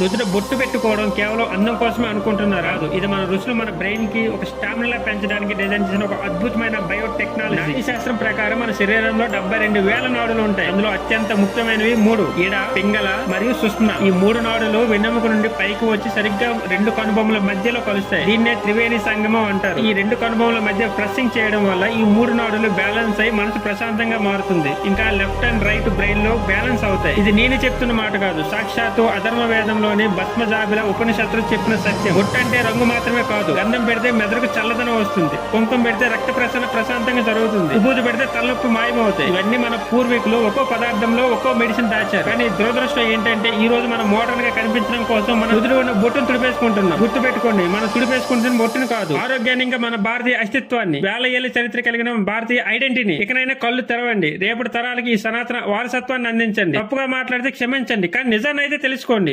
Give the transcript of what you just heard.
నుదుట బొట్టు పెట్టుకోవడం కేవలం అందం కోసమే అనుకుంటున్నారు? కాదు ఇది మన రుచులు మన బ్రెయిన్కి ఒక స్టామినా పెంచడానికి డిజైన్ చేసిన ఒక అద్భుతమైన బయోటెక్నాలజీ. ఈ శాస్త్రం ప్రకారం మన శరీరంలో డెబ్బై రెండు వేల నాడులు ఉంటాయి. అందులో అత్యంత ముఖ్యమైనవి మూడు. ఈడ పింగళ మరియు సుష్మ. ఈ మూడు నాడులు వెన్నెముక నుండి పైకి వచ్చి సరిగ్గా రెండు కనుబొమ్మల మధ్యలో కలుస్తాయి. దీన్నే త్రివేణి సంగమం అంటారు. ఈ రెండు కనుబొమ్మల మధ్య ప్రెస్సింగ్ చేయడం వల్ల ఈ మూడు నాడులు బ్యాలెన్స్ అయి మనసు ప్రశాంతంగా మారుతుంది. ఇంకా లెఫ్ట్ అండ్ రైట్ బ్రెయిన్లో బ్యాలెన్స్ అవుతాయి. ఇది నేను చెప్తున్న మాట కాదు. సాక్షాత్తు అధర్మ వేదంలోని భస్మజాబిల ఉపనిషత్తులు చెప్పిన సత్యం. బొట్టు అంటే రంగు మాత్రమే కాదు. గంధం పెడితే మెదడుకు చల్లదనం వస్తుంది. కుంకుమ పెడితే రక్త ప్రసరణ ప్రశాంతంగా జరుగుతుంది. పూజ పెడితే తలనొప్పి మాయమవుతాయి. ఇవన్నీ మన పూర్వీకులు ఒక్కో పదార్థంలో ఒక్కో మెడిసిన్ దాచారు. కానీ దురదృష్టం ఏంటంటే ఈ రోజు మనం మోడర్న్గా కనిపించడం కోసం మన కుదురు ఉన్న బొట్టును తుడిపేసుకుంటున్నాం. గుర్తు పెట్టుకోండి మనం తుడిపేసుకుంటున్న బొట్టును కాదు. ఆరోగ్యాన్ని ఇంకా మన భారతీయ అస్తిత్వాన్ని వేల ఏళ్ళ చరిత్ర కలిగిన భారతీయ ఐడెంటిటీని ఇకనైనా కళ్ళు తెరవండి. రేపటి తరాలకి ఈ సనాతన వారసత్వాన్ని అందించండి. తప్పుగా మాట్లాడితే క్షమించండి. కానీ నిజాన్ని అయితే తెలుసుకోండి.